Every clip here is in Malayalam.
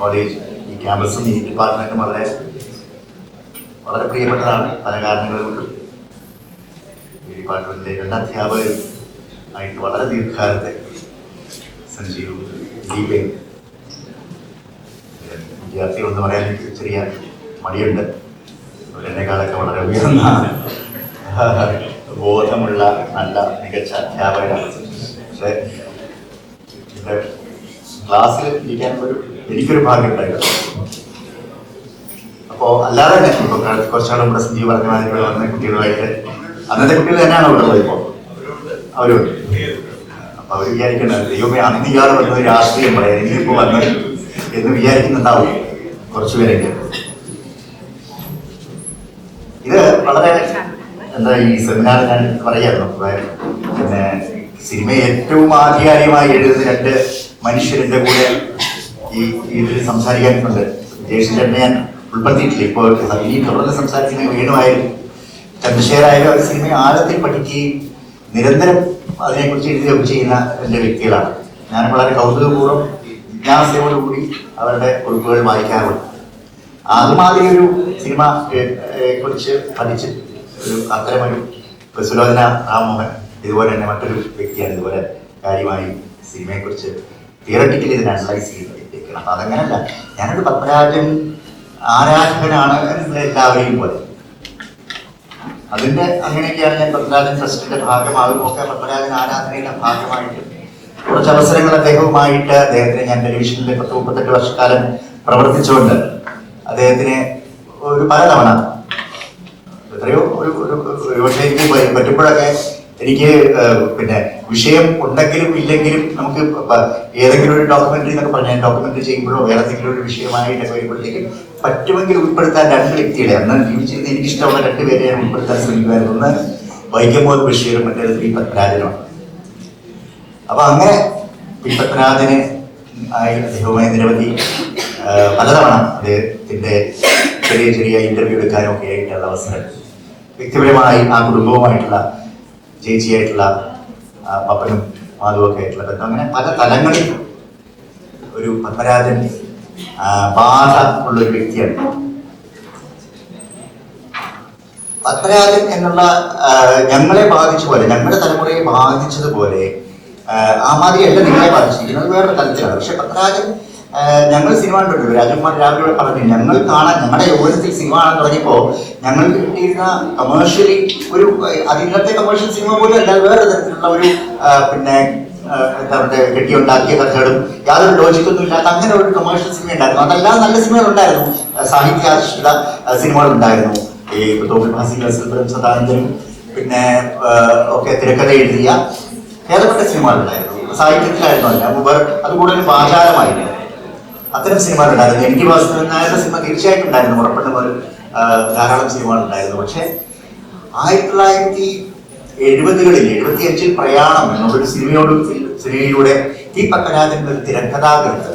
കോളേജ് ഈ ക്യാമ്പസും ഈ ഡിപ്പാർട്ട്മെന്റും വളരെ വളരെ പ്രിയപ്പെട്ടതാണ്. പല കാരണങ്ങൾ ഈ ഡിപ്പാർട്ട്മെന്റിലെ രണ്ട് അധ്യാപകർ ആയിട്ട് വളരെ ദീർഘകാലത്തെ സഞ്ജീവ് ദീപയും വിദ്യാർത്ഥികൾ എന്ന് പറയാൻ എനിക്ക് ചെറിയ മടിയുണ്ട്. അവരെന്നെക്കാളൊക്കെ വളരെ ഉയർന്ന ബോധമുള്ള നല്ല മികച്ച അധ്യാപകരാണ്. പക്ഷേ ക്ലാസ്സിൽ ഇരിക്കാൻ ഒരു എനിക്കൊരു ഭാഗ്യം ഉണ്ടായിരുന്നു അപ്പോൾ അല്ലാതെ തന്നെ ഇപ്പോൾ കുറച്ചാളും നമ്മുടെ സഞ്ജീവ് പറഞ്ഞ മാതിരി ഇവിടെ വന്ന കുട്ടികളുമായിട്ട് അന്നത്തെ കുട്ടികൾ തന്നെയാണ് ഇവിടെ ഉള്ളത് ഇപ്പോൾ അവരുണ്ട് അപ്പൊ അവർ വിചാരിക്കേണ്ടത് ദൈവമേ അന്ന് ഇയാൾ വന്നത് രാഷ്ട്രീയം പറയാം എനിക്കിപ്പോ വന്നത് എന്ന് വിചാരിക്കുന്നുണ്ടാവും കുറച്ചുപേരെങ്കിലും ഇത് വളരെ എന്താ ഈ സെമിനാർ ഞാൻ പറയായിരുന്നു. പിന്നെ സിനിമ ഏറ്റവും ആധികാരികമായി എഴുതുന്ന രണ്ട് മനുഷ്യരുടെ കൂടെ ഈ ഇതിൽ സംസാരിക്കാനുണ്ട്. ജയശങ്കറിനെ ഞാൻ ഉൾപ്പെടുത്തിയിട്ടില്ല. ഇപ്പോൾ ഇനി തുടർന്ന് സംസാരിക്കുന്ന വീണുമായാലും ചന്ദ്രശേഖരായാലും അവർ സിനിമ ആഴത്തിൽ പഠിക്കുകയും നിരന്തരം അതിനെക്കുറിച്ച് എഴുതുകയൊക്കെ ചെയ്യുന്ന എന്റെ വ്യക്തികളാണ്. ഞാൻ വളരെ കൗതുകപൂർവം ജിജ്ഞാസയോടുകൂടി അവരുടെ കുറിപ്പുകൾ വായിക്കാറുണ്ട്. അതുമാതിരി ഒരു സിനിമ കുറിച്ച് പഠിച്ച് ഒരു അത്തരമൊരു സുലോചന രാമമോഹൻ ഇതുപോലെ തന്നെ മറ്റൊരു വ്യക്തിയാണ് ഇതുപോലെ കാര്യമായി സിനിമയെക്കുറിച്ച് തിയറട്ടിക്കലി ഇതിനെ അനലൈസ് ചെയ്യുന്ന അപ്പൊ അതങ്ങനല്ല. ഞാനൊരു പത്മരാജൻ ആരാധകനാണ് എല്ലാവരെയും പോലെ. അതിന്റെ അങ്ങനെയൊക്കെയാണ് ഞാൻ പത്മരാജൻ ഭാഗമാകും. ഒക്കെ പത്മരാജൻ ആരാധനയുടെ ഭാഗമായിട്ട്. കുറച്ച് അവസരങ്ങൾ അദ്ദേഹവുമായിട്ട് അദ്ദേഹത്തിന് ഞാൻ ടെലിവിഷനിൽ പത്ത് മുപ്പത്തെട്ട് വർഷക്കാലം പ്രവർത്തിച്ചുകൊണ്ട് അദ്ദേഹത്തിന് ഒരു പലതവണ എത്രയോ ഒരു ഒരു പക്ഷേ എനിക്ക് പറ്റുമ്പോഴൊക്കെ എനിക്ക് പിന്നെ വിഷയം ഉണ്ടെങ്കിലും ഇല്ലെങ്കിലും നമുക്ക് ഏതെങ്കിലും ഒരു ഡോക്യുമെന്ററി എന്നൊക്കെ പറഞ്ഞാൽ ഡോക്യുമെന്ററി ചെയ്യുമ്പോഴോ ഏതെങ്കിലും ഒരു വിഷയമായിട്ട് വരുമ്പോഴത്തേക്കും പറ്റുമെങ്കിൽ ഉൾപ്പെടുത്താൻ രണ്ട് വ്യക്തികളെ. അന്ന് ജീവിച്ചിരുന്ന എനിക്കിഷ്ടമുള്ള രണ്ട് പേരെ ഞാൻ ഉൾപ്പെടുത്താൻ ശ്രമിക്കുമായിരുന്നു. ഒന്ന് വൈക്കമോത് ബഷീറും മറ്റേത് പി പത്മരാജനുമാണ് അപ്പൊ അങ്ങനെ പി പത്മനാഥന് ആയി അദ്ദേഹവുമായി നിരവധി പലതവണ അദ്ദേഹത്തിന്റെ ചെറിയ ചെറിയ ഇന്റർവ്യൂ എടുക്കാനും ഒക്കെ ആയിട്ടുള്ള അവസരം വ്യക്തിപരമായി ആ കുടുംബവുമായിട്ടുള്ള ചേച്ചിയായിട്ടുള്ള പപ്പനും മാധുവൊക്കെ ആയിട്ടുള്ള ബന്ധം അങ്ങനെ പല തലങ്ങളിൽ ഒരു പത്മരാജൻ ബാധ ഉള്ള ഒരു വ്യക്തിയാണ്. പത്മരാജൻ എന്നുള്ള ഞങ്ങളെ ബാധിച്ച പോലെ ഞങ്ങളുടെ തലമുറയെ ബാധിച്ചതുപോലെ ആ, മാതിരി അല്ല നിങ്ങളെ ബാധിച്ചിരിക്കുന്നത്. വേറൊരു തലത്തിലാണ്. പക്ഷെ പത്മരാജൻ ഞങ്ങൾ സിനിമ കണ്ടിട്ടുണ്ട് രാജകുമാർ രാവിലെ പറഞ്ഞു. ഞങ്ങൾ കാണാൻ ഞങ്ങളുടെ യോഗത്തിൽ സിനിമ കാണാൻ തുടങ്ങിയപ്പോൾ ഞങ്ങൾ കിട്ടിയിരുന്ന കമേഴ്ഷ്യലി ഒരു അത് ഇന്നത്തെ കമേഴ്ഷ്യൽ സിനിമ പോലും അല്ല വേറെ തരത്തിലുള്ള ഒരു പിന്നെ എന്താ പറയുക കെട്ടിയുണ്ടാക്കിയ കഥകളും യാതൊരു ലോജിക്കൊന്നും ഇല്ലാത്ത അങ്ങനെ ഒരു കമേഴ്ഷ്യൽ സിനിമ ഉണ്ടായിരുന്നു. അതെല്ലാം നല്ല സിനിമകൾ ഉണ്ടായിരുന്നു സാഹിത്യാധിഷ്ഠിത സിനിമകൾ ഉണ്ടായിരുന്നു ഈ തോമസ് ഭാസി നസീറും സദാനന്ദനും പിന്നെ ഒക്കെ തിരക്കഥ എഴുതിയ ഭേദപ്പെട്ട സിനിമകളുണ്ടായിരുന്നു സാഹിത്യത്തിലായിരുന്നു അല്ല അത് കൂടുതലും ആചാരമായിരുന്നു അത്തരം സിനിമകൾ ഉണ്ടായിരുന്നു. എം ടി വാസുദേവൻ നായരുടെ സിനിമ തീർച്ചയായിട്ടും ഉണ്ടായിരുന്നു. ഉറപ്പെട്ട ഒരു ധാരാളം സിനിമകൾ ഉണ്ടായിരുന്നു. പക്ഷേ ആയിരത്തി തൊള്ളായിരത്തി എഴുപതുകളിൽ എഴുപത്തി അഞ്ചിൽ പ്രയാണം എന്നുള്ളൊരു സിനിമയോട് സിനിമയിലൂടെ ടി പത്മരാജന്റെ ഒരു തിരക്കഥാകൃത്ത്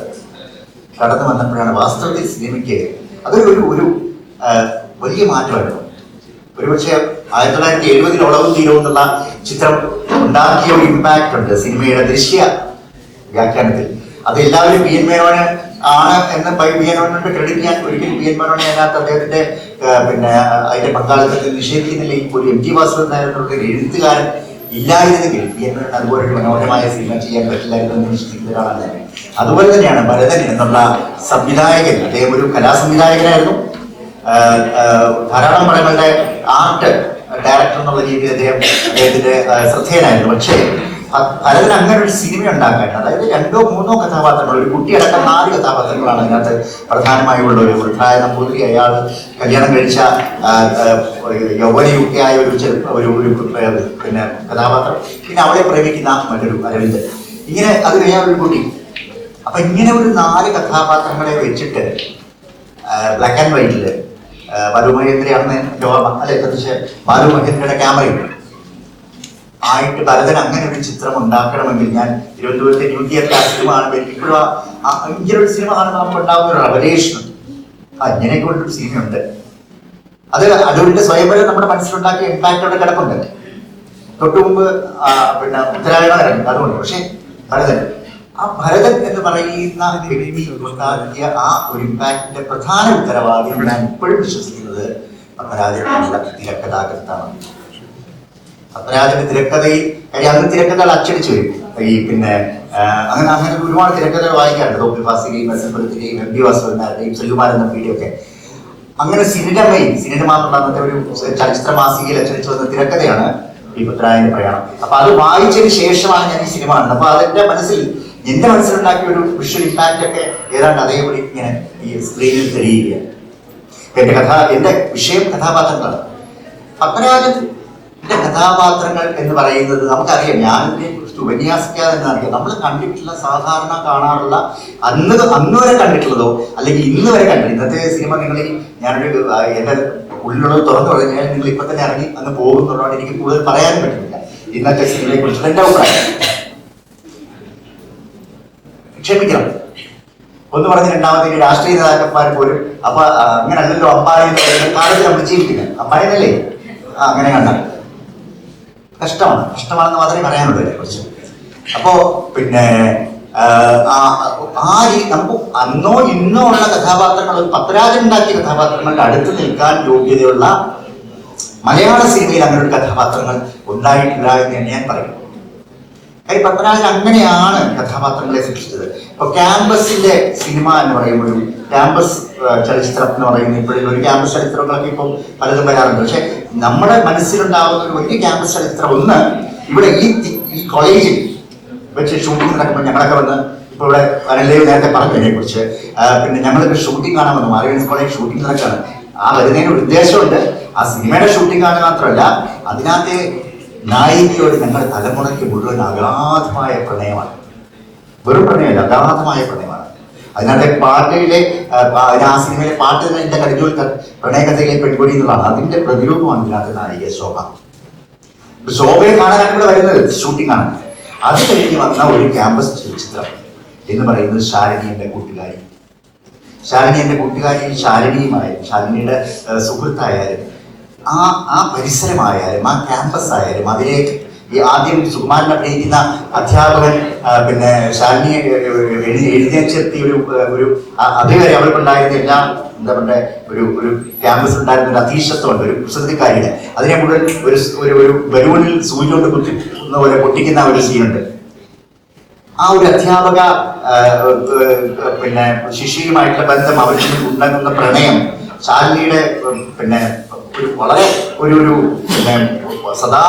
കടന്നു വന്നപ്പോഴാണ് വാസ്തവത്തിൽ സിനിമയ്ക്ക് അതൊരു ഒരു ഒരു വലിയ മാറ്റമായിരുന്നു. ഒരുപക്ഷെ ആയിരത്തി തൊള്ളായിരത്തി എഴുപതിൽ ഉളവും തീരവും എന്നുള്ള ചിത്രം ഉണ്ടാക്കിയ ഒരു ഇമ്പാക്റ്റ് ഉണ്ട് സിനിമയുടെ ദൃശ്യ വ്യാഖ്യാനത്തിൽ. അത് എല്ലാവരും പി എൻ മേനോന് ആണ് എന്ന് പി എൻ ക്രെഡിറ്റ് ഞാൻ ഒരിക്കലും ബി എൻ അതിനകത്ത് അദ്ദേഹത്തിന്റെ പിന്നെ അതിന്റെ പങ്കാളിത്തത്തിൽ നിഷേധിക്കുന്നില്ലെങ്കിൽ ഒരു എം ടി വാസുദേവൻ ഒരു എഴുത്തുകാരൻ ഇല്ലായിരുന്നെങ്കിൽ ബി എൻ അതുപോലെ ഒരു മനോഹരമായ സിനിമ ചെയ്യാൻ പറ്റില്ലായിരുന്നു എന്ന് ഒരാളാണ്. അതുപോലെ തന്നെയാണ് ഭരതൻ എന്നുള്ള സംവിധായകൻ. അദ്ദേഹം ഒരു കലാസംവിധായകനായിരുന്നു. ധാരാളം പടങ്ങളുടെ ആർട്ട് ഡയറക്ടർ എന്നുള്ള രീതിയിൽ അദ്ദേഹം അദ്ദേഹത്തിന്റെ ശ്രദ്ധേയനായിരുന്നു. പക്ഷേ ഭരതൻ അങ്ങനെ ഒരു സിനിമ ഉണ്ടാക്കാൻ അതായത് രണ്ടോ മൂന്നോ കഥാപാത്രങ്ങൾ ഒരു കുട്ടിയടക്കം നാല് കഥാപാത്രങ്ങളാണ് അതിനകത്ത് പ്രധാനമായുള്ള ഒരു വൃദ്ധായ നമ്പൂതിരി അയാൾ കല്യാണം കഴിച്ച യൗവനയുക്തിയായ ഒരു ഒരു ഒരു പിന്നെ കഥാപാത്രം. പിന്നെ അവളെ പ്രേമിക്കുന്ന മറ്റൊരു അരവിന്ദൻ ഇങ്ങനെ അത് കഴിഞ്ഞ ഒരു കുട്ടി. അപ്പൊ ഇങ്ങനെ ഒരു നാല് കഥാപാത്രങ്ങളെ വെച്ചിട്ട് ബ്ലാക്ക് ആൻഡ് വൈറ്റിൽ ബാലു മഹേന്ദ്രയാണെന്ന് അല്ലെ? പ്രത്യേകിച്ച് ബാലു മഹേന്ദ്രയുടെ ക്യാമറയുണ്ട് ആയിട്ട് ഭരതൻ അങ്ങനെ ഒരു ചിത്രം ഉണ്ടാക്കണമെങ്കിൽ ഞാൻ തിരുവനന്തപുരത്തെ ന്യൂ തിയേറ്റർ ആ സിനിമ ആണ് ഇപ്പോഴും ഇങ്ങനെ ഒരു സിനിമ കാണുമ്പോൾ നമുക്ക് ഉണ്ടാകുന്ന ഒരു റവലേഷൻ അങ്ങനെ കൊണ്ടൊരു സിനിമയുണ്ട്. അത് അടൂരിന്റെ സ്വയംവരം നമ്മുടെ മനസ്സിലുണ്ടാക്കിയ ഇമ്പാക്റ്റ് അവിടെ കിടക്കുന്നുണ്ട് തൊട്ടു മുമ്പ് പിന്നെ ഉത്തരായണം ഇറങ്ങി. അതുകൊണ്ട് പക്ഷേ ഭരതൻ ആ ഭരതൻ എന്ന് പറയുന്ന വ്യക്തി ഉണ്ടാക്കിയ ആ ഒരു ഇമ്പാക്ടിന്റെ പ്രധാന ഉത്തരവാദിത്വം ഞാൻ ഇപ്പോഴും വിശ്വസിക്കുന്നത് തിരക്കഥാകൃത്താണ് പത്മരാജന്റെ തിരക്കഥയിൽ കാര്യം അന്ന് തിരക്കഥകൾ അച്ചടിച്ചു വരും. ഈ പിന്നെ അങ്ങനെ അങ്ങനെ ഒരുപാട് തിരക്കഥകൾ വായിക്കാറുണ്ട്. തോപ്പി ഫാസിലെയും മെസ്സപ്പെടുത്തുകയും എം ഡി വാസുവിനാരുടെയും സെല്ലുമാരൻ നമ്പിയുടെയൊക്കെ അങ്ങനെ സിനിമയിൽ സിനിമ മാത്രമല്ല അന്നത്തെ ഒരു ചലച്ചിത്ര മാസികയിൽ അച്ചടിച്ചു വന്ന തിരക്കഥയാണ് ഈ പത്മരാജന്റെ പ്രയാണം. അപ്പൊ അത് വായിച്ചതിന് ശേഷമാണ് ഞാൻ ഈ സിനിമ കാണുന്നത് അപ്പൊ അതിന്റെ മനസ്സിൽ എന്റെ മനസ്സിലുണ്ടാക്കിയ ഒരു വിഷ്വൽ ഇമ്പാക്റ്റ് ഒക്കെ ഏതാണ്ട് അതേപോലെ ഇങ്ങനെ ഈ സ്ക്രീനിൽ തെളിയുകയാണ്. എന്റെ കഥ എന്റെ വിഷയം കഥാപാത്രങ്ങളാണ്. പത്മരാജന്റെ കഥാപാത്രങ്ങൾ എന്ന് പറയുന്നത് നമുക്കറിയാം. ഞാൻ ഇതിനെ കുറിച്ച് ഉപന്യാസിക്കാതെ എന്നറിയാം നമ്മൾ കണ്ടിട്ടുള്ള സാധാരണ കാണാറുള്ള അന്ന് അന്ന് വരെ കണ്ടിട്ടുള്ളതോ അല്ലെങ്കിൽ ഇന്ന് വരെ കണ്ടിട്ടുള്ള ഇന്നത്തെ സിനിമ നിങ്ങൾ ഈ ഞാനൊരു എന്റെ ഉള്ളിലുള്ളത് തുറന്നു പറഞ്ഞാൽ നിങ്ങൾ ഇപ്പൊ തന്നെ ഇറങ്ങി അന്ന് പോകുന്നുള്ളതാണ് എനിക്ക് കൂടുതൽ പറയാനും പറ്റുന്നില്ല. ഇന്നത്തെ സിനിമയെ കുറിച്ചുള്ള എന്റെ അഭിപ്രായം. ക്ഷമിക്കണം. ഒന്ന് പറഞ്ഞ് രണ്ടാമത്തെ രാഷ്ട്രീയ നേതാക്കന്മാർ പോലും അപ്പൊ അങ്ങനെ അമ്പാടി എന്ന് പറയുന്ന കാലത്ത് നമ്മൾ ജീവിക്കുന്നത് അമ്പാടിന്നല്ലേ ആ അങ്ങനെ കണ്ട. കഷ്ടമാണ് കഷ്ടമാണെന്ന് മാത്രമേ പറയാനുള്ളൂ അതിനെ കുറിച്ച്. അപ്പോ പിന്നെ ആ, രീ- നമുക്ക് അന്നോ ഇന്നോ ഉള്ള കഥാപാത്രങ്ങൾ പത്രാജൻ ഉണ്ടാക്കിയ കഥാപാത്രങ്ങളുടെ അടുത്ത് നിൽക്കാൻ യോഗ്യതയുള്ള മലയാള സിനിമയിൽ അങ്ങനെ ഒരു കഥാപാത്രങ്ങൾ ഉണ്ടായിട്ടില്ല എന്ന് ഞാൻ പറയും. കാര്യം പത്മരാജൻ അങ്ങനെയാണ് കഥാപാത്രങ്ങളെ സൃഷ്ടിച്ചത് ഇപ്പൊ ക്യാമ്പസിന്റെ സിനിമ എന്ന് പറയുമ്പോൾ ഒരു ക്യാമ്പസ് ചലച്ചിത്രം എന്ന് പറയുന്നത് ഇപ്പോഴും ഒരു ക്യാമ്പസ് ചലച്ചിത്രങ്ങളൊക്കെ ഇപ്പം പലതും വരാറുണ്ട്. പക്ഷെ നമ്മുടെ മനസ്സിലുണ്ടാവുന്ന ഒരു വലിയ ക്യാമ്പസ് ചലച്ചിത്രം ഒന്ന് ഇവിടെ ഈ ഈ കോളേജിൽ വെച്ച് ഷൂട്ടിംഗ് നടക്കുമ്പോൾ ഞങ്ങളൊക്കെ വന്ന് ഇപ്പൊ ഇവിടെ അനല്ലേ നേരത്തെ പറഞ്ഞതിനെ കുറിച്ച്. പിന്നെ ഞങ്ങളൊക്കെ ഷൂട്ടിംഗ് കാണാൻ വന്നു. മാറിയൻസ് കോളേജ് ഷൂട്ടിംഗ് നടക്കാണ് ആ വരുന്നതിന് ഉദ്ദേശമുണ്ട് ആ സിനിമയുടെ ഷൂട്ടിംഗ് ആണ് മാത്രമല്ല അതിനകത്തെ നായികയോട് ഞങ്ങളുടെ തലമുറയ്ക്ക് മുഴുവൻ അഗാധമായ പ്രണയമാണ്. വെറും പ്രണയമല്ല അഗാധമായ പ്രണയമാണ്. അതിനകത്തെ പാട്ടിലെ ആ, സിനിമയിലെ പാട്ട് എന്റെ കടിഞ്ഞൂൽ പ്രണയകഥയിലെ പെൺകുടി എന്നുള്ളതാണ്. അതിന്റെ പ്രതിരൂപമാണ് ഇതിനകത്ത് നായിക ശോഭ. ശോഭയെ കാണാനാണ് ഇവിടെ വരുന്നത്? ഷൂട്ടിംഗ് ആണ്. അത് കഴിഞ്ഞ് വന്ന ഒരു ക്യാമ്പസ് ചലച്ചിത്രം എന്ന് പറയുന്നത് ശാലിനി എന്റെ കൂട്ടുകാരി. ശാലിനി എന്റെ കൂട്ടുകാരി ശാലിനിയുമായാലും ശാലിനിയുടെ സുഹൃത്തായാലും ആ ആ പരിസരമായാലും ആ ക്യാമ്പസ് ആയാലും അതിലേക്ക് ഈ ആദ്യം സുകുമാരൻ അഭിനയിക്കുന്ന അധ്യാപകൻ പിന്നെ ശാലിനിയെ എഴുതി എഴുതിയെത്തി ഒരു ഒരു അതുവരെ അവൾക്കുണ്ടായിരുന്ന എല്ലാ എന്താ പറയുക ഒരു ഒരു ക്യാമ്പസ് ഉണ്ടായിരുന്ന ഒരു അതീശത്വമുണ്ട് ഒരു കുസൃതിക്കാരിയുടെ. അതിനെ മുഴുവൻ ഒരു ഒരു ബലൂണിൽ സൂര്യ കൊണ്ട് കുത്തിക്കുന്ന പോലെ പൊട്ടിക്കുന്ന ഒരു സീനുണ്ട് ആ ഒരു അധ്യാപക പിന്നെ ശിഷ്യയുമായിട്ടുള്ള ബന്ധം അവരിൽ ഉണ്ടാകുന്ന പ്രണയം ശാലിനിയുടെ പിന്നെ ഒരു വളരെ ഒരു ഒരു സദാ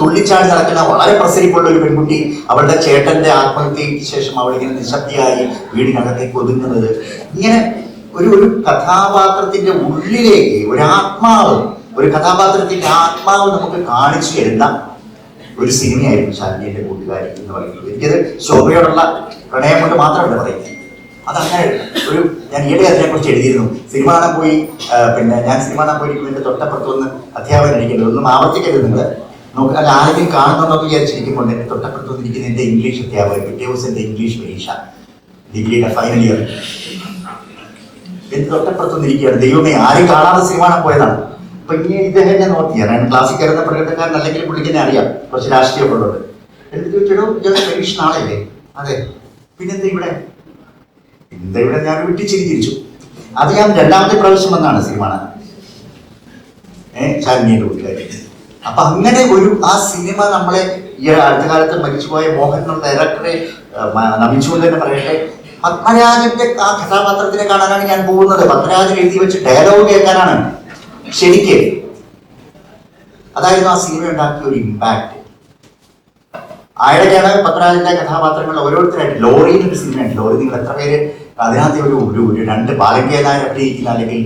തുള്ളിച്ചാടി നടക്കുന്ന വളരെ പ്രസരിപ്പുള്ള ഒരു പെൺകുട്ടി അവളുടെ ചേട്ടന്റെ ആത്മഹത്യയ്ക്ക് ശേഷം അവൾ ഇങ്ങനെ നിശബ്ദയായി വീടിനകത്തേക്ക് ഒതുങ്ങുന്നത് ഇങ്ങനെ ഒരു ഒരു കഥാപാത്രത്തിന്റെ ഉള്ളിലേക്ക് ഒരു ആത്മാവ് ഒരു കഥാപാത്രത്തിന്റെ ആത്മാവ് നമുക്ക് കാണിച്ചു തരുന്ന ഒരു സിനിമയായിരുന്നു ശാലിനിയുടെ കൂട്ടുകാരി എന്ന് പറയുന്നത്. എനിക്കത് ശോഭയോടുള്ള പ്രണയം കൊണ്ട് മാത്രമല്ല പറയുന്നത്. അതങ്ങനെ ഒരു ഞാൻ ഈയിടെ അതിനെക്കുറിച്ച് എഴുതിയിരുന്നു. സിനിമ കാണാൻ പോയി പിന്നെ ഞാൻ സിനിമ കാണാൻ പോയിരിക്കുന്നതിന്റെ തൊട്ടപ്പുറത്ത് ഒന്ന് അധ്യാപകൻ ഇരിക്കുന്നത് ഒന്നും ആവർത്തിക്കരുത് നിങ്ങൾ നോക്കുക ആരെങ്കിലും കാണുന്നതെന്നൊക്കെ വിചാരിച്ചിരിക്കുമ്പോൾ എന്റെ തൊട്ടപ്പുറത്ത് വന്നിരിക്കുന്ന എന്റെ ഇംഗ്ലീഷ് അധ്യാപകൻ പിറ്റേ ദിവസം എന്റെ ഇംഗ്ലീഷ് പരീക്ഷ ഡിഗ്രിയുടെ ഫൈനൽ ഇയർ എന്റെ തൊട്ടപ്പുറത്ത് വന്നിരിക്കുകയാണ് ദൈവമേ ആരും കാണാതെ സിനിമ കാണാൻ പോയതാണ്. അപ്പൊ ഇനി ഇദ്ദേഹം എന്നെ നോക്കി. ഞാൻ ക്ലാസ്സിൽ കയറുന്ന പ്രകടനക്കാരൻ അല്ലെങ്കിൽ പുള്ളിക്കെന്നെ അറിയാം. കുറച്ച് രാഷ്ട്രീയം ഉള്ളത് എന്നിട്ട് ചോദിച്ചോ ഞാൻ പരീക്ഷ നാളെയല്ലേ അതെ. പിന്നെന്താ ഇവിടെ? എന്താ ഇവിടെ ഞാൻ വിട്ടിച്ചിരിച്ചു അത് ഞാൻ രണ്ടാമത്തെ പ്രാവശ്യം വന്നാണ് സിനിമ ഏഹ് ശാലിനിയുടെ കൂട്ടുകാരി അപ്പൊ അങ്ങനെ ഒരു ആ സിനിമ നമ്മളെ ഈ അടുത്ത കാലത്ത് മരിച്ചുപോയ മോഹൻ എന്നുള്ള ഡയറക്ടറെ നമിച്ചു തന്നെ പറയട്ടെ. പത്മരാജന്റെ ആ കഥാപാത്രത്തിനെ കാണാനാണ് ഞാൻ പോകുന്നത്. പത്മരാജൻ എഴുതി വെച്ച് ഡയലോഗ് കേൾക്കാനാണ്. ശരിക്ക്. അതായിരുന്നു ആ സിനിമ ഉണ്ടാക്കിയ ഒരു ഇമ്പാക്ട് ആയിടയ്ക്കാണ് പത്മരാജന്റെ കഥാപാത്രങ്ങൾ ഓരോരുത്തരായിട്ട്. ലോറിയിൽ ഒരു സിനിമയുണ്ട്. ലോറി നിങ്ങൾ എത്ര പേര്? അതിനകത്ത് ഒരു ഒരു രണ്ട് ബാലങ്കേനായി അഭിനയിക്കുന്ന അല്ലെങ്കിൽ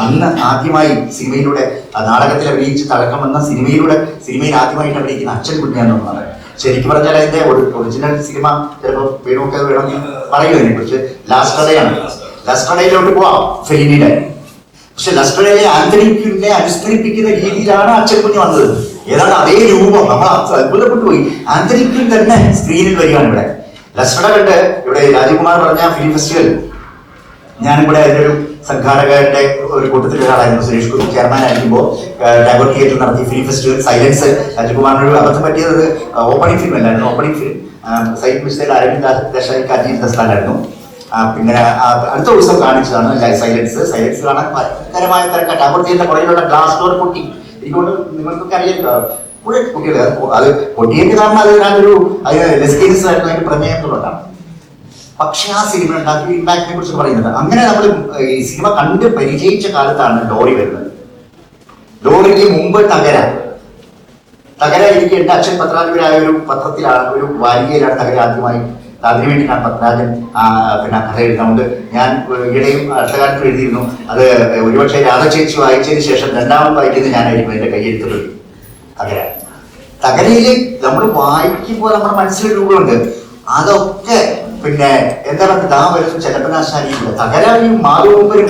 അന്ന് ആദ്യമായി സിനിമയിലൂടെ നാടകത്തിൽ അഭിനയിച്ച് തഴക്കം വന്ന സിനിമയിലൂടെ സിനിമയിൽ ആദ്യമായിട്ട് അഭിനയിക്കുന്ന അച്ഛൻ കുഞ്ഞാണെന്നാണ് ശരിക്കും പറഞ്ഞാൽ അതിന്റെ ഒറിജിനൽ സിനിമ ചിലപ്പോൾ വേണമൊക്കെ വേണമെങ്കിൽ പറയൂ അതിനെ കുറിച്ച് ലാസ്റ്റ് കടയാണ് ലാസ്റ്റ് കടയിലോട്ട് പോവാം. ഫെലിനിയുടെ പക്ഷെ ലസ്കറിലെ ആന്തരിക്കിനെ അനുസ്മരിപ്പിക്കുന്ന രീതിയിലാണ് അച്ഛൻ കുഞ്ഞ് വന്നത്. ഏതാണ്ട് അതേ രൂപം. നമ്മൾ അത്ഭുതപ്പെട്ടു പോയി ആന്തരിക്കിൽ തന്നെ സ്ക്രീനിൽ വരികയാണ് ഇവിടെ. ലസ്കട കണ്ട് ഇവിടെ രാജകുമാർ പറഞ്ഞ ഫിലിം ഫെസ്റ്റിവൽ ഞാനിവിടെ അതിന്റെ ഒരു സംഘാടകരുടെ ഒരു കൂട്ടത്തിൽ ഒരാളായിരുന്നു സുരേഷ് ഗുരു ചെയർമാൻ ആയിരിക്കുമ്പോൾ ടാഗോർ തിയേറ്റർ നടത്തിയ ഫിലിം ഫെസ്റ്റിവൽ സൈലൻസ് രാജകുമാറിനൊരു അബദ്ധം പറ്റിയത് ഓപ്പണിംഗ് ഫിലിം അല്ലായിരുന്നു ഓപ്പണിംഗ് ഫിലിം സൈറ്റ് മിസ്റ്റേൽ അരവിന്ദ് ദേശായി കാജി ആ, പിന്നെ അടുത്ത ദിവസം കാണിച്ചതാണ് സൈലൻസ് സൈലൻസ് കാണാൻ ഭയങ്കരമായ തിരക്കാട്ട്. അവർ ചെയ്യുന്ന കുറയിലുള്ള ഗ്ലാസ് ഡോർ പൊട്ടി. എനിക്കൊണ്ട് നിങ്ങൾക്കൊക്കെ അറിയാലോ മുഴുവൻ കുട്ടികൾ അത് പൊട്ടിയെന്ന് കാരണം അത് ലെസ്കേസ് ആയിരുന്നു അതിന്റെ പ്രമേയത്തിലുണ്ടാണ് പക്ഷെ ആ സിനിമ ഉണ്ടാക്കിയ ഇമ്പാക്റ്റിനെ കുറിച്ച് പറയുന്നത്. അങ്ങനെ നമ്മൾ ഈ സിനിമ കണ്ട് പരിചയിച്ച കാലത്താണ് ഡോറി വരുന്നത്. ഡോറിക്ക് മുമ്പ് തകര. തകര എനിക്ക് എന്റെ അച്ഛൻ പത്രാധിപരായ ഒരു പത്രത്തിലാണ് ഒരു വാരികയിലാണ് തകര ആദ്യമായി അതിനുവേണ്ടിയാണ് പത്മരാജൻ പിന്നെ കഥ എഴുതുന്നത് ഞാൻ ഈയിടെയും അർത്ഥകാലത്ത് എഴുതിയിരുന്നു. അത് ഒരുപക്ഷെ രാധ ചേച്ചി വായിച്ചതിന് ശേഷം രണ്ടാമത് വായിക്കുന്നത് ഞാനായിരിക്കും എന്റെ കയ്യെഴുത്തുള്ളത് തകര തകരയിൽ നമ്മൾ വായിക്കുമ്പോൾ നമ്മുടെ മനസ്സിൽ രൂപമുണ്ട്. അതൊക്കെ പിന്നെ എന്താ പറയുക ദാ വരുന്ന തകരായും മാധവപ്പരും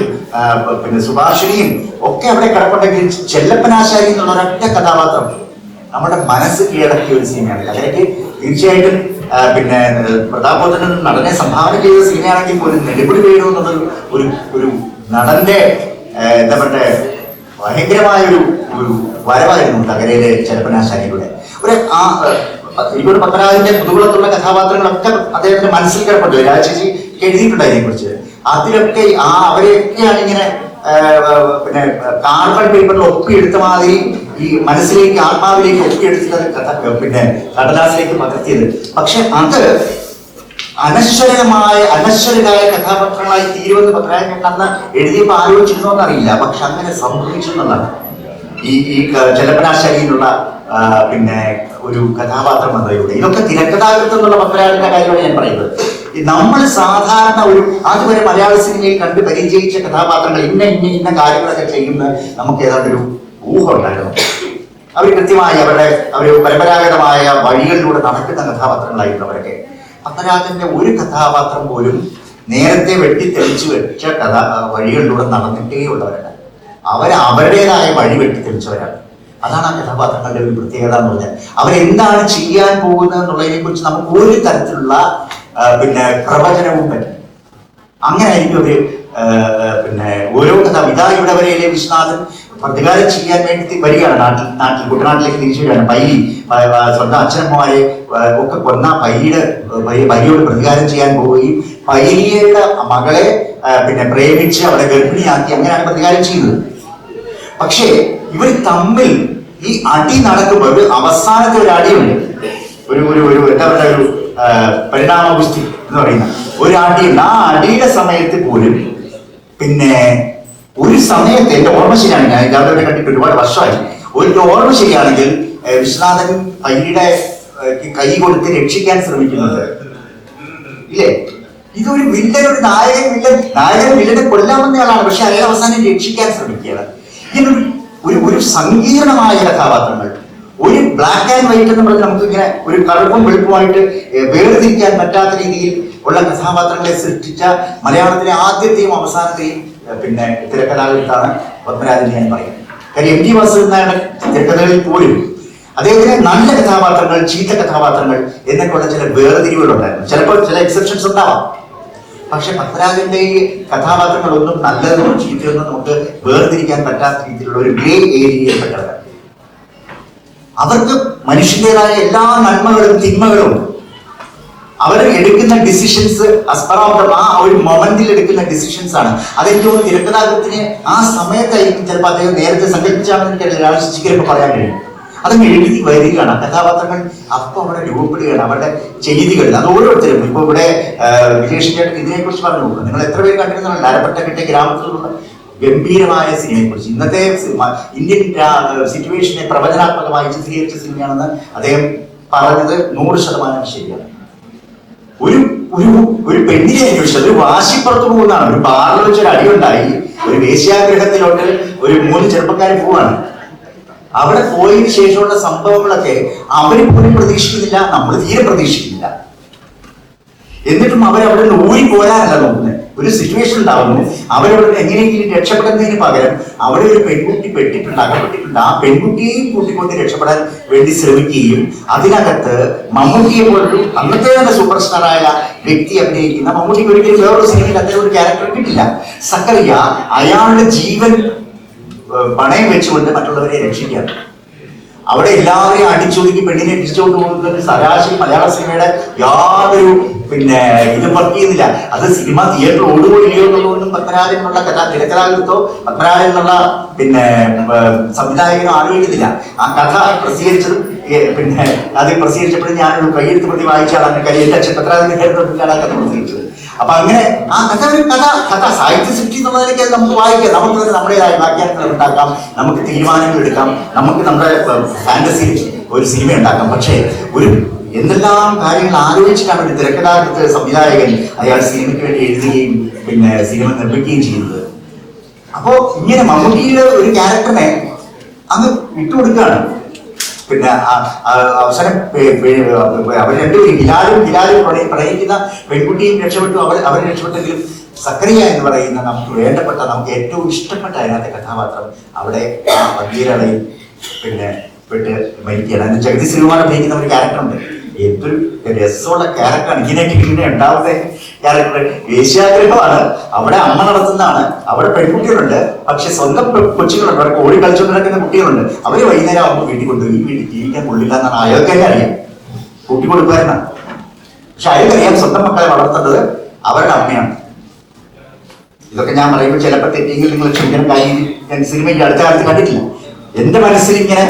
പിന്നെ സുഭാഷിണിയും ഒക്കെ അവിടെ കിടപ്പുണ്ടെങ്കിൽ ചെല്ലപ്പനാശാരി എന്നുള്ള ഒരൊറ്റ കഥാപാത്രം. നമ്മുടെ മനസ്സ് കീഴടക്കിയ ഒരു സിനിമയാണ്. തകരയ്ക്ക് തീർച്ചയായിട്ടും പിന്നെ പ്രതാപോധനൻ നടനെ സംഭാവന ചെയ്ത സിനിമയാണെങ്കിൽ പോലും നെടുപിടി വീണു എന്നത് ഒരു ഒരു നടന്റെ എന്താ പറയട്ടെ ഭയങ്കരമായ ഒരു ഒരു വരവായിരുന്നു തകരയിലെ ചെലപ്പനാശാരിയുടെ. ഒരു ആ ഇവിടെ പത്മരാജന്റെ പുതുകുളത്തുള്ള കഥാപാത്രങ്ങളൊക്കെ അദ്ദേഹത്തിന്റെ മനസ്സിൽ കിടപ്പുണ്ട്. രാജേഷി എഴുതിയിട്ടുണ്ട് അതിനെക്കുറിച്ച് അതിലൊക്കെ ആ അവരെയൊക്കെയാണ് ഇങ്ങനെ പിന്നെ കാർബൺ പേപ്പറിൽ ഒപ്പിയെടുത്ത മാതിരി ഈ മനസ്സിലേക്ക് ആത്മാവിലേക്ക് ഒപ്പിയെടുത്തിട്ട് അത് കഥ പിന്നെ കടലാസിലേക്ക് പകർത്തിയത്. പക്ഷെ അത് അനശ്വരമായ അനശ്വരരായ കഥാപാത്രങ്ങളായി തീരുമെന്ന് പത്രായൻ അന്ന് എഴുതിയപ്പോൾ ആലോചിച്ചിരുന്നോ എന്നറിയില്ല. പക്ഷെ അങ്ങനെ സംഭവിച്ചു എന്നുള്ളതാണ്. ഈ ഈ ചെലപ്പനാശാലിയിലുള്ള പിന്നെ ഒരു കഥാപാത്രം വന്നതിലൂടെ ഇതൊക്കെ തിരക്കഥാകൃത്തം എന്നുള്ള പത്രായന്റെ കാര്യമാണ് ഞാൻ പറയുന്നത്. നമ്മൾ സാധാരണ ഒരു അതുവരെ മലയാള സിനിമയിൽ കണ്ട് പരിചയിച്ച കഥാപാത്രങ്ങൾ ഇന്ന ഇന്ന ഇന്ന കാര്യങ്ങളൊക്കെ ചെയ്യുന്ന നമുക്ക് ഏതാണ്ട് ഒരു ഊഹം ഉണ്ടായിരുന്നു അവർ കൃത്യമായി അവരുടെ അവർ പരമ്പരാഗതമായ വഴികളിലൂടെ നടക്കുന്ന കഥാപാത്രങ്ങളായിരുന്നു അവരൊക്കെ. പത്മരാജന്റെ ഒരു കഥാപാത്രം പോലും നേരത്തെ വെട്ടിത്തെളിച്ചു വെച്ച കഥ വഴികളിലൂടെ നടന്നിട്ടേ ഉള്ളവരല്ല അവർ അവരുടേതായ വഴി വെട്ടിത്തെളിച്ചവരാണ് അതാണ് ആ കഥാപാത്രങ്ങളുടെ ഒരു പ്രത്യേകത എന്ന് പറഞ്ഞാൽ. അവരെന്താണ് ചെയ്യാൻ പോകുന്നത് എന്നുള്ളതിനെ കുറിച്ച് നമുക്ക് ഒരു തരത്തിലുള്ള പിന്നെ പ്രവചനവും പറ്റും അങ്ങനെ ആയിരിക്കും അവർ പിന്നെ ഓരോ കഥ ഇതായുടെ വരെയിലെ വിശ്വനാഥൻ പ്രതികാരം ചെയ്യാൻ വേണ്ടി വരികയാണ്. നാട്ടിൽ നാട്ടിൽ കുട്ടനാട്ടിലേക്ക് തിരിച്ചു വരികയാണ്. പൈലി സ്വന്തം അച്ഛനമ്മമാരെ ഒക്കെ കൊന്ന പൈലിയുടെ പൈലിയോട് പ്രതികാരം ചെയ്യാൻ പോവുകയും പൈലിയുടെ മകളെ പിന്നെ പ്രേമിച്ച് അവളെ ഗർഭിണിയാക്കി അങ്ങനെയാണ് പ്രതികാരം ചെയ്യുന്നത്. പക്ഷേ ഇവർ തമ്മിൽ ഈ അടി നടക്കുമ്പോൾ അവസാനത്തെ ഒരു അടിയുണ്ട്. ഒരു ഒരു ഒരു എന്താ പറയുക ഒരു പരിണാമ എന്ന് പറയുന്ന ഒരു അടിയുണ്ട്. ആ അടിയുടെ സമയത്ത് പോലും പിന്നെ ഒരു സമയത്ത് എന്റെ ഓർമ്മ ശരിയാണ്. ഞാൻ ഇതവിടെ കണ്ടിട്ട് ഒരുപാട് വർഷമായി. ഒരു ഓർമ്മ ശരിയാണെങ്കിൽ വിശ്വനാഥൻ പയ്യുടെ കൈ കൊടുത്ത് രക്ഷിക്കാൻ ശ്രമിക്കുന്നത് ഇല്ലേ? ഇതൊരു വില്ലൻ ഒരു നായകൻ വില്ലൻ നായകൻ വില്ലനെ കൊല്ലാമെന്നയാളാണ്. പക്ഷെ അയാൾ അവസാനം രക്ഷിക്കാൻ ശ്രമിക്കുകയാണ്. ഇങ്ങനെ ഒരു ഒരു സങ്കീർണമായ കഥാപാത്രങ്ങൾ. ഒരു ബ്ലാക്ക് ആൻഡ് വൈറ്റ് എന്ന് പറഞ്ഞാൽ നമുക്ക് ഇങ്ങനെ ഒരു കറുപ്പും വെളുപ്പുമായിട്ട് വേർതിരിക്കാൻ പറ്റാത്ത രീതിയിൽ ഉള്ള കഥാപാത്രങ്ങളെ സൃഷ്ടിച്ച മലയാളത്തിലെ ആദ്യത്തെയും അവസാനത്തെയും പിന്നെ തിരക്കഥാകൃത്താണ് പത്മരാജൻ ഞാൻ പറയും കാര്യം എം ടി വാസുദേവനായ തിരക്കഥകളിൽ പോലും അദ്ദേഹത്തിന് നല്ല കഥാപാത്രങ്ങൾ ചീത്ത കഥാപാത്രങ്ങൾ എന്നൊക്കെയുള്ള ചില വേർതിരിവുകൾ ഉണ്ടായിരുന്നു ചിലപ്പോൾ ചില എക്സെപ്ഷൻസ് ഉണ്ടാവാം. പക്ഷെ പത്മരാജന്റെ ഈ കഥാപാത്രങ്ങളൊന്നും നല്ലതെന്നും ചീത്തയൊന്നും നമുക്ക് വേർതിരിക്കാൻ പറ്റാത്ത രീതിയിലുള്ള ഒരു ഗ്രേ ഏരിയയിൽ പെട്ടവരാണ് അവർക്ക് മനുഷ്യന്റേതായ എല്ലാ നന്മകളും തിന്മകളും അവർ എടുക്കുന്ന ഡിസിഷൻസ് അസ്പറാം ആ ഒരു മൊമെന്റിൽ എടുക്കുന്ന ഡിസിഷൻസ് ആണ്. അതെനിക്ക് തോന്നുന്നു തിരക്കഥാകൃത്തിന് ആ സമയത്തായിരിക്കും ചിലപ്പോൾ അദ്ദേഹം നേരത്തെ സങ്കല്പിച്ചാണെന്ന് എനിക്ക് രാജശേഖരൊക്കെ പറയാൻ കഴിയും. അതങ്ങ് എഴുതി വരികയാണ്. കഥാപാത്രങ്ങൾ അപ്പൊ അവിടെ രൂപപ്പെടുകയാണ് അവരുടെ ചെയ്തികൾ അത് ഓരോരുത്തരും. ഇപ്പൊ ഇവിടെ വിജേഷ് ചേട്ടൻ ഇതിനെ കുറിച്ച് പറഞ്ഞു നിങ്ങൾ എത്ര പേര് കണ്ടിരുന്നു കിട്ടിയ ഗ്രാമത്തിലുള്ള ഗംഭീരമായ സിനിമയെ കുറിച്ച് ഇന്നത്തെ ഇന്ത്യൻ സിറ്റുവേഷനെ പ്രവചനാത്മകമായി ചിത്രീകരിച്ച സിനിമയാണെന്ന് അദ്ദേഹം പറഞ്ഞത് നൂറ് ശതമാനം ശരിയാണ്. ഒരു ഒരു ഒരു പെണ്ണിനെ അന്വേഷിച്ചത് ഒരു വാശിപ്പുറത്ത് പോകുന്നതാണ്. ഒരു ബാറിൽ വെച്ചൊരു അടിയുണ്ടായി ഒരു വേശ്യാഗ്രഹത്തിലോട്ട് ഒരു മൂന്ന് ചെറുപ്പക്കാർ പോവാണ്. അവിടെ പോയതിനു ശേഷമുള്ള സംഭവങ്ങളൊക്കെ അവർ പോലും പ്രതീക്ഷിക്കുന്നില്ല നമ്മൾ തീരെ പ്രതീക്ഷിക്കുന്നില്ല. എന്നിട്ടും അവരവിടെ നിന്ന് ഊരി പോരാനല്ല നോക്കുന്നത്. ഒരു സിറ്റുവേഷൻ ഉണ്ടാവുന്നു. അവരവിടെ എങ്ങനെയെങ്കിലും രക്ഷപ്പെടുന്നതിന് പകരം അവിടെ ഒരു പെൺകുട്ടി പെട്ടിട്ടുണ്ട് അകപ്പെട്ടിട്ടുണ്ട്. ആ പെൺകുട്ടിയെയും കൂട്ടിക്കൊണ്ട് രക്ഷപ്പെടാൻ വേണ്ടി ശ്രമിക്കുകയും അതിനകത്ത് മമ്മൂട്ടിയെ പോലൊരു അന്നത്തെ തന്നെ സൂപ്പർ സ്റ്റാറായ വ്യക്തി അഭിനയിക്കുന്ന മമ്മൂട്ടിക്ക് ഒരിക്കലും വേറൊരു സിനിമയിൽ അത്തരം ഒരു ക്യാരക്ടർ കിട്ടില്ല സക്കറിയ അയാളുടെ ജീവൻ പണയം വെച്ചുകൊണ്ട് മറ്റുള്ളവരെ രക്ഷിക്കാം. അവിടെ എല്ലാവരെയും അടിച്ചൊതുക്കി പെണ്ണിനെ ഇടിച്ചുകൊണ്ട് പോകുന്നത് ശരാശരി മലയാള സിനിമയുടെ യാതൊരു പിന്നെ ഇത് വർക്ക് ചെയ്യുന്നില്ല. അത് സിനിമ തിയേറ്റർ ഓടുകയോ ഇല്ലയോ എന്നുള്ളതൊന്നും പത്മരാജൻ എന്നുള്ള കഥ തിരക്കഥാകൃത്തോ പത്മരാജൻ എന്നുള്ള പിന്നെ സംവിധായകനോ ആലോചിക്കുന്നില്ല ആ കഥ പ്രസിദ്ധീകരിച്ചതും പിന്നെ അത് പ്രസിദ്ധീകരിച്ചപ്പോഴും ഞാനൊരു കയ്യെഴുത്ത് പ്രതി വായിച്ചാണ് അച്ഛൻ പത്മരാജൻ കയ്യെഴുത്തൊക്കെയാണ് ആ കഥ പ്രസിദ്ധീകരിച്ചത്. അപ്പൊ അങ്ങനെ ആ കഥ ഒരു കഥ കഥ സാഹിത്യ സൃഷ്ടി എന്നുള്ളതിലേക്ക് അത് നമുക്ക് വായിക്കാം. നമുക്ക് തന്നെ നമ്മുടേതായ വ്യാഖ്യാനങ്ങൾ ഉണ്ടാക്കാം. നമുക്ക് തീരുമാനങ്ങൾ എടുക്കാം. നമുക്ക് നമ്മുടെ ഫാന്റസി ഒരു സിനിമ ഉണ്ടാക്കാം. പക്ഷേ ഒരു എന്തെല്ലാം കാര്യങ്ങൾ ആലോചിച്ചിട്ടാണ് ഒരു തിരക്കഥാകൃത്ത് സംവിധായകൻ അയാൾ സിനിമയ്ക്ക് വേണ്ടി എഴുതുകയും പിന്നെ സിനിമ നിർമ്മിക്കുകയും ചെയ്യുന്നത്. അപ്പോ ഇങ്ങനെ മമ്മൂട്ടിയിലെ ഒരു ക്യാരക്ടറിനെ അങ്ങ് വിട്ടുകൊടുക്കുകയാണ്. പിന്നെ അവസരം അവർ രണ്ടുപേരും ഹിലാലും ഹിലാലും പ്രണയി- പ്രണയിക്കുന്ന പെൺകുട്ടിയും രക്ഷപ്പെട്ടു. അവർ അവർ രക്ഷപ്പെട്ടെങ്കിലും സക്രിയ എന്ന് പറയുന്ന നമുക്ക് വേണ്ടപ്പെട്ട നമുക്ക് ഏറ്റവും ഇഷ്ടപ്പെട്ട അതിനകത്തെ കഥാപാത്രം അവിടെ ആ പിന്നെ പെട്ട് മരിക്കുകയാണ്. അതിന് ജഗതി ശ്രീകുമാർ അഭിനയിക്കുന്ന ഒരു ക്യാരക്ടറുണ്ട് എന്തൊരു രസമുള്ള ക്യാരക്ടറാണ്. ഇങ്ങനെയൊക്കെ ഇങ്ങനെ ഉണ്ടാവുന്ന ക്യാരക്ടർ വേശ്യാഗ്രഹമാണ് അവിടെ അമ്മ നടത്തുന്നതാണ്. അവിടെ പെൺകുട്ടികളുണ്ട്. പക്ഷെ സ്വന്തം കൊച്ചുകളുണ്ട് അവിടെ ഓടി കളിച്ചുകൊണ്ട് നടക്കുന്ന കുട്ടികളുണ്ട്. അവർ വൈകുന്നേരം ആകുമ്പോൾ വീട്ടിൽ കൊണ്ടുപോയി വീട്ടിൽ ജീവിക്കാൻ കൊള്ളില്ല എന്നാണ് അയാൾക്ക് തന്നെ അറിയാം. കൂട്ടി കൊടുക്കുമായിരുന്നാണ് പക്ഷെ അയാൾക്കറിയാം സ്വന്തം മക്കളെ വളർത്തേണ്ടത് അവരുടെ അമ്മയാണ്. ഇതൊക്കെ ഞാൻ പറയുമ്പോൾ ചിലപ്പോൾ തെറ്റെങ്കിൽ നിങ്ങൾ ക്ഷമിക്കണം. കാര്യം ഞാൻ സിനിമയ്ക്ക് അടുത്ത കാലത്ത് കണ്ടിട്ടില്ല. എന്റെ മനസ്സിൽ ഇങ്ങനെ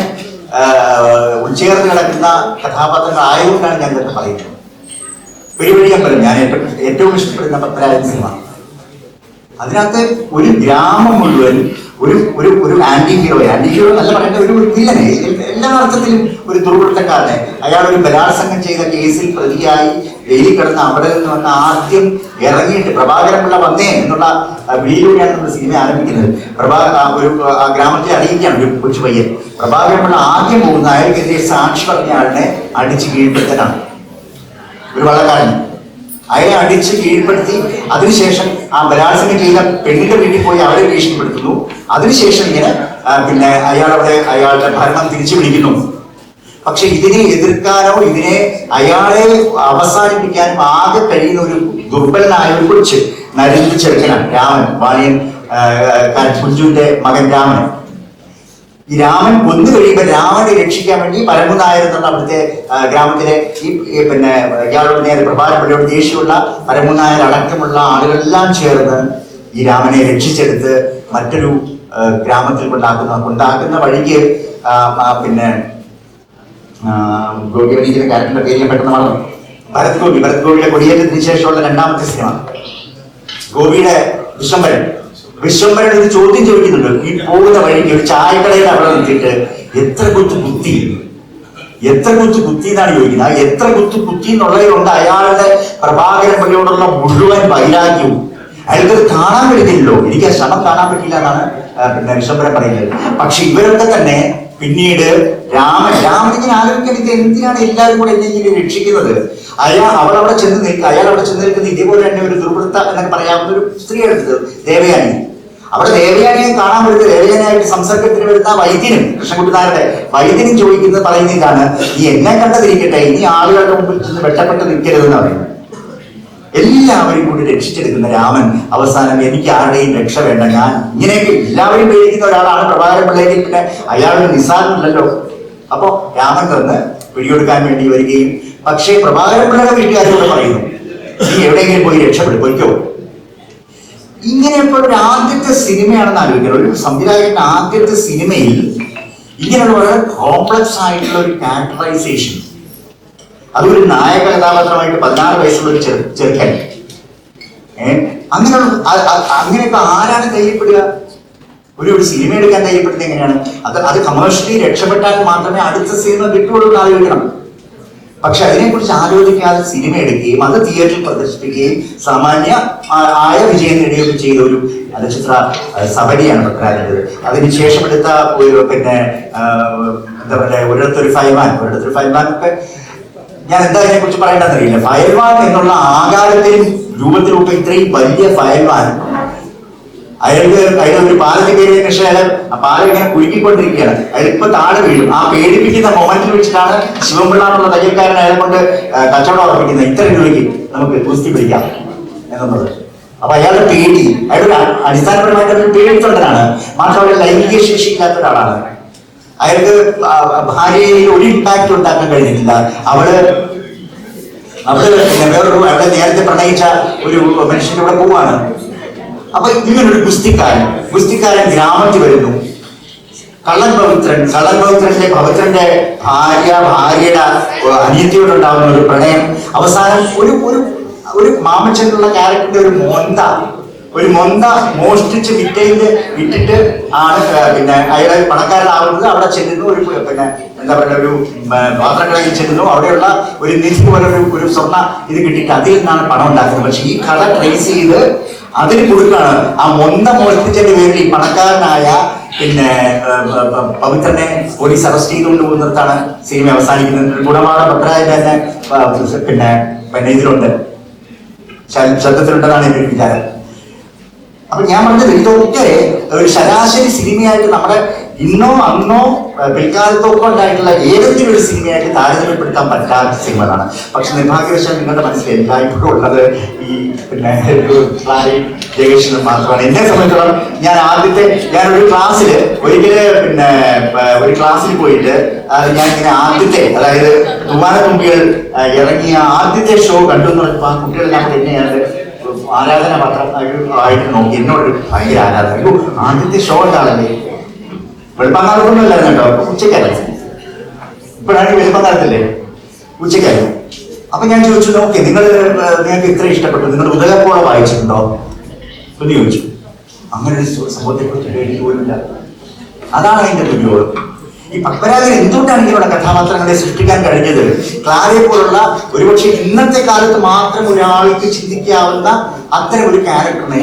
ഉൾച്ചേർന്ന് കിടക്കുന്ന കഥാപാത്രങ്ങൾ ആയതുകൊണ്ടാണ് ഞാൻ ഇതൊക്കെ പറയുന്നത്. പെരുവഴിയമ്പലം ഞാൻ ഏറ്റവും ഏറ്റവും ഇഷ്ടപ്പെടുന്ന പത്മരാജൻ സിനിമ. അതിനകത്ത് ഒരു ഗ്രാമം മുഴുവൻ ഒരു ഒരു ഒരു ആന്റി ഹീറോ ആന്റി ഹീറോ എന്നല്ല പറയേണ്ട ഒരു വില്ലനെ എല്ലാ അർത്ഥത്തിലും ഒരു ദുർവൃത്തക്കാരനെ. അയാൾ ഒരു ബലാത്സംഗം ചെയ്ത കേസിൽ പ്രതിയായി. ജയിലിൽ കിടന്ന് അവിടെ നിന്ന് വന്ന് ആദ്യം ഇറങ്ങിയിട്ട് പ്രഭാകരമുള്ള വന്നേ എന്നുള്ള വീഡിയോയാണ് നമ്മുടെ സിനിമ ആരംഭിക്കുന്നത്. പ്രഭാ ഒരു ഗ്രാമത്തിൽ അറിയിക്കുകയാണ് ഒരു കൊച്ചു പയ്യൻ. പ്രഭാകരമുള്ള ആദ്യം പോകുന്ന അയാൾക്കെതിരെ സാക്ഷി പറഞ്ഞ ആളിനെ അടിച്ച് കീഴ്പ്പെടുത്തലാണ് ഒരു വള്ളക്കാരൻ. അയാളെ അടിച്ച് കീഴ്പ്പെടുത്തി അതിനുശേഷം ആ ബലാത്സംഗം ചെയ്ത പെണ്ണിന്റെ വീട്ടിൽ പോയി അവരെ ഭീഷണിപ്പെടുത്തുന്നു. അതിനുശേഷം ഇങ്ങനെ പിന്നെ അയാളവിടെ അയാളുടെ ഭരണം തിരിച്ചു പിടിക്കുന്നു പക്ഷെ ഇതിനെ എതിർക്കാനോ ഇതിനെ അയാളെ അവസാനിപ്പിക്കാനും ആകെ കഴിയുന്ന ഒരു ദുർബലനായ ഒരു കൊച്ച് നരേന്ദ്ര ചെറുക്കനാണ് രാമൻ വാണിയൻ കുഞ്ചുവിന്റെ മകൻ രാമൻ. ഈ രാമൻ കൊന്നു കഴിയുമ്പോൾ രാമനെ രക്ഷിക്കാൻ വേണ്ടി പരമുനായർ എന്നുള്ള അവിടുത്തെ ഗ്രാമത്തിലെ ഈ പിന്നെ ഇയാളോട് നേരെ പ്രഭാതപ്പള്ളിയോട് ദേഷ്യമുള്ള പരമുനായർ അടക്കമുള്ള ആളുകളെല്ലാം ചേർന്ന് ഈ രാമനെ രക്ഷിച്ചെടുത്ത് മറ്റൊരു ഗ്രാമത്തിൽ കൊണ്ടാക്കുന്ന കൊണ്ടാക്കുന്ന വഴിക്ക് പിന്നെ ഗോപി ക്യാരക്ടറിന്റെ പേര് പെട്ടെന്ന് മറന്നു ഭരത് ഗോപി ഭരത് ഗോപിയുടെ കൊടിയേറ്റത്തിന് ശേഷമുള്ള രണ്ടാമത്തെ സിനിമ. ഗോപിയുടെ വിശ്വംഭരൻ. വിശ്വംഭരൻ ഒരു ചോദ്യം ചോദിക്കുന്നുണ്ട്. ഈ പോകുന്ന വഴിക്ക് ഒരു ചായക്കടയിൽ അവിടെ നിർത്തിയിട്ട് എത്ര കൊച്ചു കുത്തി? എത്ര കുത്തു കുത്തി എന്നാണ് ചോദിക്കുന്നത്. ആ എത്ര കുത്തു കുത്തി എന്നുള്ളതിലുണ്ട് അയാളുടെ പ്രഭാകരൻ പള്ളിയോടുള്ള മുഴുവൻ വൈരാഗ്യവും. അയാൾക്കത് കാണാൻ പറ്റുന്നില്ലല്ലോ. എനിക്ക് ആ ശ്രമം കാണാൻ പറ്റില്ല എന്നാണ് പിന്നെ വിശ്വംഭരൻ പറയുന്നത്. പക്ഷെ ഇവരൊക്കെ തന്നെ പിന്നീട് രാമ രാമൻ ഇങ്ങനെ ആലോചിക്കാൻ ഇത് എന്തിനാണ് എല്ലാവരും കൂടെ എന്നെ രക്ഷിക്കുന്നത്? അയാൾ അവൾ അവിടെ ചെന്ന് നിൽക്കുക അയാൾ അവിടെ ചെന്ന് നിൽക്കുന്ന ഇതേപോലെ തന്നെ ഒരു ദുർവൃത്ത എന്നൊക്കെ പറയാവുന്ന ഒരു സ്ത്രീ എടുത്തത് ദേവയാനി. അവിടെ ദേവയാനിയെ കാണാൻ വരുന്ന ദേവയാനിയായിട്ട് സംസർഗത്തിന് വരുന്ന വൈദ്യനും കൃഷ്ണൻകുട്ടിനാരുടെ വൈദ്യനും ചോദിക്കുന്നത് പറയുന്ന ഇതാണ് ഈ എന്നെ കണ്ടതിരിക്കട്ടെ ഇനി ആളുകളുടെ മുമ്പിൽ ചെന്ന് വെട്ടപ്പെട്ട് നിൽക്കരുതെന്ന് പറയുന്നത് എല്ലാവരും കൂടി രക്ഷിച്ചെടുക്കുന്ന രാമൻ അവസാനം എനിക്ക് ആരുടെയും രക്ഷ വേണ്ട. ഞാൻ ഇങ്ങനെയൊക്കെ എല്ലാവരും പേടിക്കുന്ന ഒരാളാണ് പ്രഭാകരൻ പിള്ളേരിൽ പിന്നെ അയാളുടെ നിസാരമില്ലല്ലോ അപ്പോ രാമൻ തന്ന് പിടികൊടുക്കാൻ വേണ്ടി വരികയും പക്ഷേ പ്രഭാകരൻ പിള്ളയുടെ വീട്ടുകാരോട് പറയുന്നു നീ എവിടെയെങ്കിലും പോയി രക്ഷപ്പെടും പോയിക്കോ. ഇങ്ങനെ ഇപ്പോൾ ഒരു ആദ്യത്തെ സിനിമയാണെന്ന് ആലോചിക്കുന്നത് ഒരു സംവിധായകന്റെ ആദ്യത്തെ സിനിമയിൽ ഇങ്ങനെയുള്ള വളരെ കോംപ്ലക്സ് ആയിട്ടുള്ള ഒരു ക്യാരക്ടറൈസേഷൻ അതൊരു നായക കഥാപാത്രമായിട്ട് പതിനാറ് വയസ്സുള്ള ഒരു ചെറു ചെറുക്കൻ. ഏ? അങ്ങനെയുള്ള അ- അ- അങ്ങനെയൊക്കെ ആരാണ് കയ്യിൽപ്പെടുക ഒരു ഒരു സിനിമ എടുക്കാൻ കയ്യപ്പെടുന്നത് എങ്ങനെയാണ്? അത് അത് കമേഴ്ഷ്യലി രക്ഷപ്പെട്ടാൽ മാത്രമേ അടുത്ത സിനിമ കിട്ടുള്ളൂ എന്ന് ആലോചിക്കണം പക്ഷെ അതിനെക്കുറിച്ച് ആലോചിക്കാതെ സിനിമ എടുക്കുകയും അത് തിയേറ്ററിൽ പ്രദർശിപ്പിക്കുകയും സാമാന്യ ആയ വിജയം നേടുകയും ചെയ്ത ഒരു ചലച്ചിത്ര സബരിയാണ് പത്രാജന്റെത് അതിനുശേഷം എടുത്ത ഒരു പിന്നെ എന്താ പറയുക ഒരിടത്തൊരു ഫൈമാൻ. ഒരിടത്തൊരു ഫൈമാൻ ഒക്കെ ഞാൻ എന്താ ഇതിനെ കുറിച്ച് പറയേണ്ടതെന്ന് അറിയില്ല ഫയൽവാൻ എന്നുള്ള ആകാരത്തിലും രൂപത്തിലും ഒക്കെ ഇത്രയും വലിയ ഫയൽവാൻ അയാൾക്ക് അയാൾ ഒരു പാലത്തിൽ കയറിയ പക്ഷേ അയാൾ ആ പാലം ഇങ്ങനെ കുലുക്കിക്കൊണ്ടിരിക്കുകയാണ് അയാൾ ഇപ്പൊ താഴെ വീഴും. ആ പേടിപ്പിക്കുന്ന മൊമെന്റിൽ വെച്ചിട്ടാണ് ശിവപിള്ള എന്നുള്ള തയ്യൽക്കാരൻ അയാളെ കൊണ്ട് കച്ചവടം ഉറപ്പിക്കുന്നത്. ഇത്ര രൂപയ്ക്ക് നമുക്ക് കുസ്തി പിടിക്കാം എന്നുള്ളത്. അപ്പൊ അയാളുടെ പേടി. അയാളുടെ അടിസ്ഥാനപരമായിട്ട് പേടിത്തൊണ്ടനാണ്. മാത്രമല്ല ലൈംഗിക ശേഷി ഇല്ലാത്ത ഒരാളാണ്. അയാൾക്ക് ഭാര്യയിൽ ഒരു ഇമ്പാക്ട് ഉണ്ടാക്കാൻ കഴിഞ്ഞിട്ടില്ല. അവൾ അവൾ വേറൊരു അവിടെ നേരത്തെ പ്രണയിച്ച ഒരു മനുഷ്യന്റെ കൂടെ പോവാണ്. അപ്പൊ ഇങ്ങനൊരു ഗുസ്തിക്കാരൻ ഗുസ്തിക്കാരൻ ഗ്രാമത്തിൽ വരുന്നു. കള്ളൻ പവിത്രൻ കള്ളൻ പവിത്രന്റെ പവിത്രന്റെ ഭാര്യ ഭാര്യയുടെ അനിയത്തിയോടുണ്ടാകുന്ന ഒരു പ്രണയം. അവസാനം ഒരു ഒരു ഒരു മാമച്ചനുള്ള ക്യാരക്ടറിന്റെ ഒരു മൊന്ത ഒരു മൊന്ത മോഷ്ടിച്ച് വിറ്റയിൽ വിറ്റിട്ട് ആണ് പിന്നെ അയാളെ പണക്കാരനാവുന്നത് അവിടെ ചെല്ലുന്നു ഒരു പിന്നെ എന്താ പറയുക ഒരു പാത്രക്കടയിൽ ചെല്ലുന്നു. അവിടെയുള്ള ഒരു നിധി പോലെ ഒരു ഒരു സ്വർണ ഇത് കിട്ടിയിട്ട് അതിൽ നിന്നാണ് പണം ഉണ്ടാക്കുന്നത്. പക്ഷെ ഈ കട ട്രേസ് ചെയ്ത് അതിന് കൊടുക്കാണ് ആ മൊന്ത മോഷ്ടിച്ചതിന്റെ പേരിൽ ഈ പണക്കാരനായ പിന്നെ പവിത്രനെ പോലീസ് അറസ്റ്റ് ചെയ്തുകൊണ്ട് പോകുന്നിടത്താണ് സിനിമ അവസാനിക്കുന്നത്. ഗുണമാണ പത്രായ തന്നെ പിന്നെ പിന്നെ ഇതിലുണ്ട്. ശബ്ദത്തിലുണ്ടെന്നാണ് എന്റെ വിചാരം. അപ്പൊ ഞാൻ പറഞ്ഞത് ഇതൊക്കെ ഒരു ശരാശരി സിനിമയായിട്ട് നമ്മുടെ ഇന്നോ അന്നോ പിൽക്കാലത്തൊക്കെ ഉണ്ടായിട്ടുള്ള ഏതെങ്കിലും ഒരു സിനിമയായിട്ട് താരതമ്യപ്പെടുത്താൻ പറ്റാത്ത സിനിമകളാണ്. പക്ഷെ നിർഭാഗ്യവശാൽ നിങ്ങളുടെ മനസ്സിൽ എല്ലായ്പ്പോഴും ഉള്ളത് ഈ പിന്നെ ജയകൃഷ്ണൻ മാത്രമാണ്. എന്നെ സംബന്ധിച്ചിടത്തോളം ഞാൻ ആദ്യത്തെ ഞാൻ ഒരു ക്ലാസ്സിൽ ഒരിക്കൽ പിന്നെ ഒരു ക്ലാസ്സിൽ പോയിട്ട് ഞാൻ ഇങ്ങനെ ആദ്യത്തെ അതായത് തുമ്പാനത്തുമ്പികൾ ഏഹ് ഇറങ്ങിയ ആദ്യത്തെ ഷോ കണ്ടു എന്ന് പറഞ്ഞപ്പോൾ ആ കുട്ടികളെല്ലാം കൂടെ എന്നെയാണ് ആരാധന മാത്രം ആയിട്ട് നോക്കി. എന്നോട് ഭയങ്കര ആരാധന. അയ്യോ ആദ്യത്തെ ഷോ ഉണ്ടാണല്ലേ വെളുപ്പങ്കാലത്തൊന്നും അല്ലായിരുന്നു കേട്ടോ. ഉച്ചക്കല്ല ഇപ്പോഴാണ് വെളുപ്പങ്കാലത്തല്ലേ ഉച്ചക്കല്ല അപ്പൊ ഞാൻ ചോദിച്ചു നോക്കി നിങ്ങൾ നിങ്ങൾക്ക് ഇത്ര ഇഷ്ടപ്പെട്ടു? നിങ്ങൾ ഉദകപ്പോളം വായിച്ചിട്ടുണ്ടോ? എന്ന് ചോദിച്ചു. അങ്ങനെ ഒരു സംഭവത്തെ കുറിച്ച് എനിക്ക് പോലുമില്ല. അതാണ് അതിന്റെ ദുര്യോഗം ഈ പത്മരാജൻ എന്തുകൊണ്ടാണ് ഇങ്ങനെയുള്ള കഥാപാത്രങ്ങളെ സൃഷ്ടിക്കാൻ കഴിഞ്ഞത്? ക്ലാരയെ പോലുള്ള ഒരുപക്ഷെ ഇന്നത്തെ കാലത്ത് മാത്രം ഒരാൾക്ക് ചിന്തിക്കാവുന്ന അത്തരം ഒരു ക്യാരക്ടറിനെ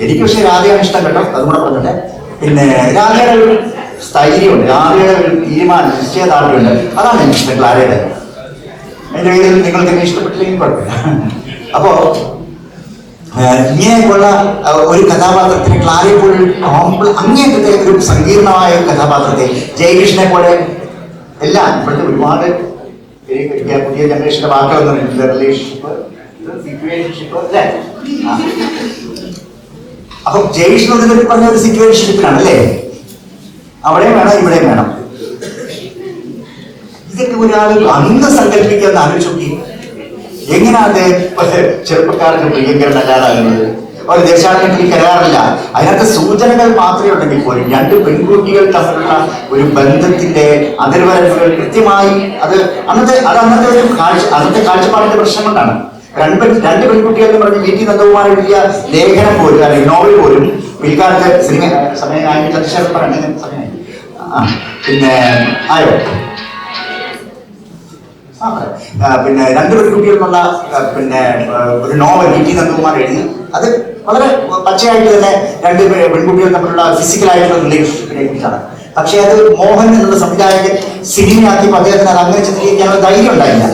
എനിക്ക് പക്ഷേ രാധയാണ് ഇഷ്ടം കേട്ടോ അതും കൂടെ പറഞ്ഞോട്ടെ. പിന്നെ രാധയുടെ ഒരു സ്ഥൈര്യമുണ്ട് രാധയുടെ ഒരു തീരുമാനം നിശ്ചയദാർഢ്യമുണ്ട്. അതാണ് എനിക്ക് ഇഷ്ടം ക്ലാരയുടെ. എന്റെ കയ്യിൽ നിങ്ങൾക്ക് എന്നെ ഇഷ്ടപ്പെട്ടില്ലെങ്കിൽ കുഴപ്പമില്ല. അപ്പോ ഇങ്ങനെയൊക്കെയുള്ള ഒരു കഥാപാത്രത്തിന് ക്ലാരി പോലെ കോംപ്ല അങ്ങേറ്റത്തെ ഒരു സങ്കീർണമായ ഒരു കഥാപാത്രത്തെ ജയകൃഷ്ണനെ പോലെ എല്ലാം ഇപ്പോഴത്തെ ഒരുപാട് പുതിയ ജനറേഷന്റെ റിലേഷൻഷിപ്പ് സിറ്റുവേഷൻഷിപ്പ് അല്ലേ? ആ. അപ്പൊ ജയകൃഷ്ണൻ പറഞ്ഞ ഒരു സിറ്റുവേഷൻഷിപ്പിലാണ് അല്ലേ? അവിടെയും വേണം ഇവിടെയും വേണം. ഇതൊക്കെ ഒരാൾ അന്ന് സങ്കല്പിക്കാൻ ആലോചിച്ച് നോക്കി എങ്ങനെ പ്രിയങ്കരൻ അല്ലാതാകുന്നത് ഒരു ദേശാടനത്തിൽ കരാറില്ല. അതിനകത്ത് സൂചനകൾ മാത്രമേ ഉണ്ടെങ്കിൽ പോലും. രണ്ട് പെൺകുട്ടികൾ തമ്മിലുള്ള ഒരു ബന്ധത്തിന്റെ അതിർവരമ്പുകൾ കൃത്യമായി അത് അന്നത്തെ അത് അന്നത്തെ ഒരു കാഴ്ച അന്നത്തെ കാഴ്ചപ്പാടിന്റെ പ്രശ്നം കൊണ്ടാണ്. രണ്ട് രണ്ട് പെൺകുട്ടികൾ എന്ന് പറഞ്ഞ് വീട്ടിൽ നന്ദകുമാർ എഴുതിയ ലേഖനം പോലും അല്ലെങ്കിൽ നോവൽ പോലും പിൽക്കാലത്ത് സിനിമ സമയമായി ചർച്ച പറയുന്നത് സമയമായി. ആ പിന്നെ ആയോ? പിന്നെ രണ്ട് പെൺകുട്ടികൾക്കുള്ള പിന്നെ ഒരു നോവൽ വി ടി നന്ദകുമാർ എഴുതി അത് വളരെ പച്ചയായിട്ട് തന്നെ രണ്ട് പെൺകുട്ടികൾ തമ്മിലുള്ള ഫിസിക്കലായിട്ടുള്ള റിലേഷൻഷിപ്പിനെ കുറിച്ചാണ്. പക്ഷേ അത് മോഹൻ എന്നുള്ള സംവിധായകൻ സിനിമയാക്കിയപ്പോൾ അദ്ദേഹത്തിന് അത് അങ്ങനെ ചിത്രീകരിക്കാനുള്ള ധൈര്യം ഉണ്ടായില്ല.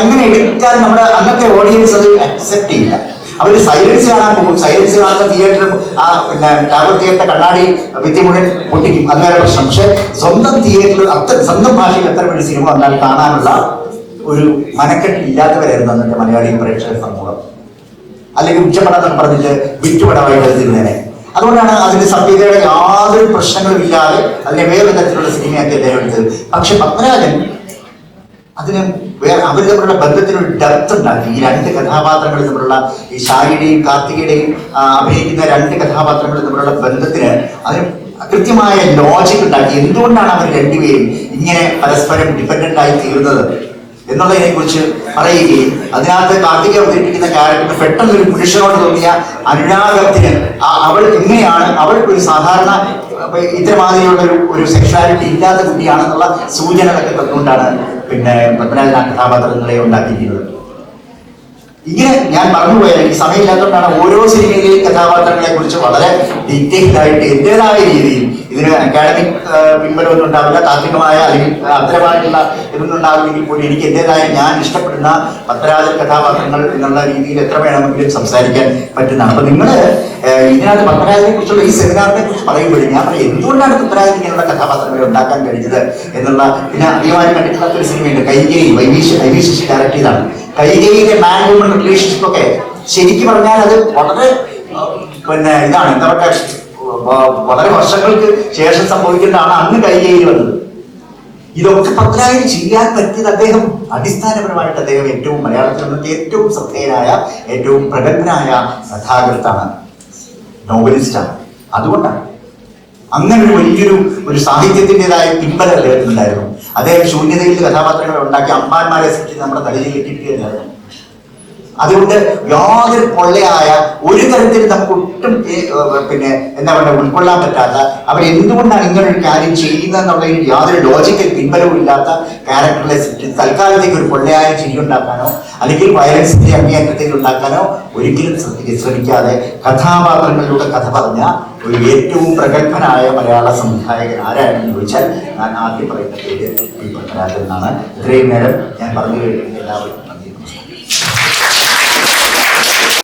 അങ്ങനെ എടുക്കാൻ നമ്മുടെ അന്നത്തെ ഓഡിയൻസ് അത് അക്സെപ്റ്റ് ചെയ്യില്ല. അവർ സൈലൻസ് കാണാൻ പോകും. സൈലൻസ് കാണുന്ന തിയേറ്റർ ആ പിന്നെ ടാബർ തിയേറ്റർ കണ്ണാടി വിദ്യ മുഴുവൻ പൊട്ടിക്കും. വേറെ പ്രശ്നം. പക്ഷെ സ്വന്തം തിയേറ്ററിൽ അത്ര സ്വന്തം ഭാഷയിൽ എത്ര വലിയ സിനിമ വന്നാൽ കാണാനുള്ള ഒരു മനക്കെട്ട് ഇല്ലാത്തവരായിരുന്നു അന്നത്തെ മലയാളി പ്രേക്ഷക സമൂഹം. അല്ലെങ്കിൽ എന്നൊക്കെ പറഞ്ഞിട്ട് വിറ്റുപടമായി കരുതിരുന്നേനെ അതുകൊണ്ടാണ് അതിന്റെ സത്യതയുടെ യാതൊരു പ്രശ്നങ്ങളും ഇല്ലാതെ അതിനെ വേറെ തരത്തിലുള്ള സിനിമയാക്കി അദ്ദേഹം എടുത്തത്. പക്ഷെ പത്മരാജൻ അതിന് വേറെ അവർ തമ്മിലുള്ള ബന്ധത്തിന് ഒരു ഡെപ്ത് ഉണ്ടാക്കി. ഈ രണ്ട് കഥാപാത്രങ്ങൾ തമ്മിലുള്ള ഈ ഷായിയുടെയും കാർത്തികയുടെയും അഭിനയിക്കുന്ന രണ്ട് കഥാപാത്രങ്ങൾ തമ്മിലുള്ള ബന്ധത്തിന് അതിന് കൃത്യമായ ലോജിക് ഉണ്ടാക്കി. എന്തുകൊണ്ടാണ് അവർ രണ്ടുപേരും ഇങ്ങനെ പരസ്പരം ഡിപ്പെൻഡന്റ് ആയി തീർന്നത് എന്നുള്ളതിനെ കുറിച്ച് പറയുകയും അതിനകത്ത് കാർത്തിക അവതരിപ്പിക്കുന്ന ക്യാരക്ടർ പെട്ടെന്ന് ഒരു പുരുഷനോട് തോന്നിയ അനുരാഗത്തിന് അവൾ എങ്ങനെയാണ് അവൾക്ക് ഒരു സാധാരണ ഇത്തരമാതിരിയുള്ള ഒരു ഒരു സെക്ഷുവാലിറ്റി ഇല്ലാത്ത കുട്ടിയാണെന്നുള്ള സൂചനകളൊക്കെ തന്നുകൊണ്ടാണ് പിന്നെ പത്മനാഭൻ കഥാപാത്രങ്ങളെ ഉണ്ടാക്കിയിരിക്കുന്നത്. ഇങ്ങനെ ഞാൻ പറഞ്ഞുപോയാൽ ഈ സമയമില്ലാത്തതുകൊണ്ടാണ് ഓരോ സിനിമയിലെയും കഥാപാത്രങ്ങളെ കുറിച്ച് വളരെ ഡീറ്റെയിൽഡ് ആയിട്ട് എന്റേതായ രീതിയിൽ ഇതിന് അക്കാഡമിക് പിൻബലമൊന്നും ഉണ്ടാവില്ല താത്വികമായ അല്ലെങ്കിൽ അത്തരമായിട്ടുള്ള ഇതൊന്നും ഉണ്ടാവില്ലെങ്കിൽ പോലും എനിക്ക് എന്റെതായ ഞാൻ ഇഷ്ടപ്പെടുന്ന പത്രരാജ കഥാപാത്രങ്ങൾ എന്നുള്ള രീതിയിൽ എത്ര വേണമെങ്കിലും സംസാരിക്കാൻ പറ്റുന്നതാണ്. അപ്പൊ നിങ്ങൾ ഇതിനകത്ത് പത്രരാജനെ കുറിച്ചുള്ള ഈ സെമിനാറിനെ കുറിച്ച് പറയുമ്പോഴും ഞാൻ പറയും എന്തുകൊണ്ടാണ് പത്രരാജൻ ഇങ്ങനെയുള്ള കഥാപാത്രങ്ങളെ ഉണ്ടാക്കാൻ കഴിഞ്ഞത് എന്നുള്ള പിന്നെ അധികമായി കണ്ടിട്ടുള്ള ഒരു സിനിമയുണ്ട്. കൈകേരി വൈവീശ് വൈവീശ് ഡയറക്ട് ചെയ്താണ്. കൈകേയിലെ മാൻ വുമൺ റിലേഷൻഷിപ്പ് ഒക്കെ ശരിക്കും പറഞ്ഞാൽ അത് വളരെ പിന്നെ ഇതാണ് എന്താ പറയുക? വളരെ വർഷങ്ങൾക്ക് ശേഷം സംഭവിക്കേണ്ടതാണ് അന്ന് കൈകേരി വന്നത്. ഇതൊക്കെ പത്രായന് ചെയ്യാൻ പറ്റിയത് അദ്ദേഹം അടിസ്ഥാനപരമായിട്ട് അദ്ദേഹം ഏറ്റവും മലയാളത്തിൽ നിന്നത്തെ ഏറ്റവും ശ്രദ്ധേയനായ ഏറ്റവും പ്രഗത്ഭനായ കഥാകൃത്താണ് നോവലിസ്റ്റാണ്. അതുകൊണ്ടാണ്. അങ്ങനെ ഒരു വലിയൊരു ഒരു സാഹിത്യത്തിന്റെതായ പിൻബലം അദ്ദേഹത്തിനുണ്ടായിരുന്നു. അദ്ദേഹം ശൂന്യതയിൽ കഥാപാത്രങ്ങളെ ഉണ്ടാക്കി അമ്മാന്മാരെ സൃഷ്ടിച്ച് നമ്മുടെ തലയിൽ കെട്ടിയിരിക്കുകയായിരുന്നു അതുകൊണ്ട് യാതൊരു പൊള്ളയായ ഒരു തരത്തിൽ നമുക്ക് ഒട്ടും പിന്നെ എന്താ പറയുക ഉൾക്കൊള്ളാൻ പറ്റാത്ത അവർ എന്തുകൊണ്ടാണ് ഇങ്ങനെ ഒരു കാര്യം ചെയ്യുന്നതെന്നുള്ളതിന് യാതൊരു ലോജിക്കൽ പിൻബലവും ഇല്ലാത്ത ക്യാരക്ടറിലെ തൽക്കാലത്തേക്ക് ഒരു പൊള്ളയായ ചിരി ഉണ്ടാക്കാനോ അല്ലെങ്കിൽ വയലൻസിന്റെ അങ്ങേയറ്റത്തിൽ ഉണ്ടാക്കാനോ ഒരിക്കലും ശ്രമിക്കാതെ കഥാപാത്രങ്ങളിലൂടെ കഥ പറഞ്ഞ ഒരു ഏറ്റവും പ്രഗത്ഭനായ മലയാള സംവിധായകൻ ആരാണെന്ന് ചോദിച്ചാൽ ഞാൻ ആദ്യം പറയുന്ന പേര് പത്മരാജൻ എന്നാണ്. ഇത്രയും നേരം ഞാൻ പറഞ്ഞു കഴിഞ്ഞ എല്ലാവരും